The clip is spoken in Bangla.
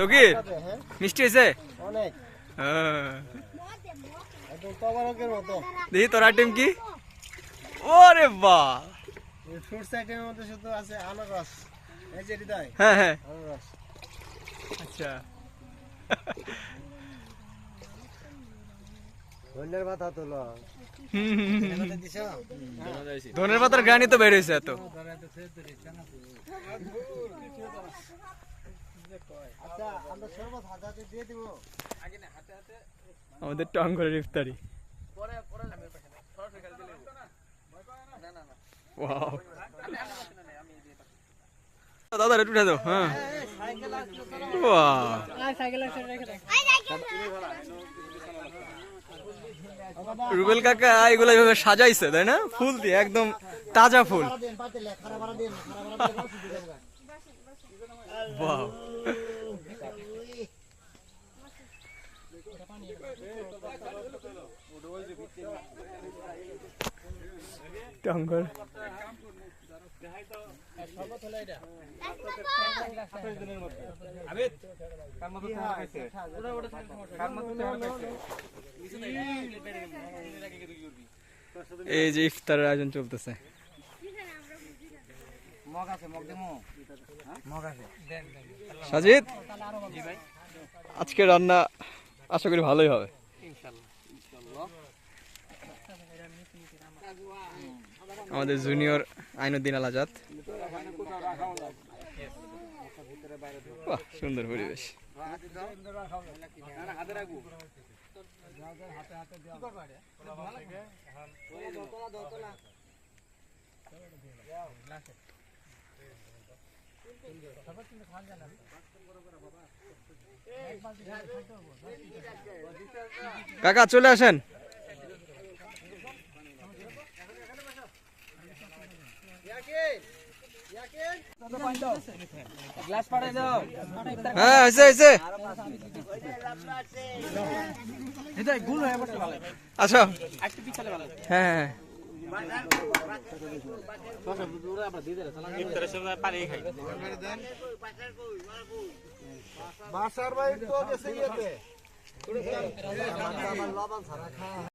তকির হ্যাঁ মিষ্টি হয়েছে অনেক হ্যাঁ। একদম তবারকের মতো দেখি তোর আইটেম কি ওরে বাহ ফ্রুটস আইটেমের মধ্যে শুধু আছে আনারস এই যে হৃদয় হ্যাঁ হ্যাঁ আনারস আচ্ছা ধন্যের মাথা তোলো হুম, হুম, হুম, হুম। দিছ ধনের পাতার গানই তো বের হয়েছে এত আচ্ছা আমরা শরবত হাতে হাতে দিয়ে দিব। আমাদের টঙ্গরের ইফতারি। Wow. দাদা একটু উঠে দাও। হ্যাঁ। রুবেল কাকা এগুলো এইভাবে সাজাইছে তাই না? ফুল দিয়ে একদম তাজা ফুল। বাহ টঙ্গর এই যে ইফতারের আয়োজন চলতেছে। মগ আছে মগ দেমো? মগ আছে। সাজিদ? আজকে রান্না আশা করি ভালোই হবে। আমাদের জুনিয়র আইনুদ্দিন আল আজাদ। বাহ সুন্দর পরিবেশ। কাকা চলে আসেন। হ্যাঁ হয়েছে আচ্ছা। হ্যাঁ হ্যাঁ। বাসার ভাই তো গেছে ইয়েতে লবণ ছাড়া খা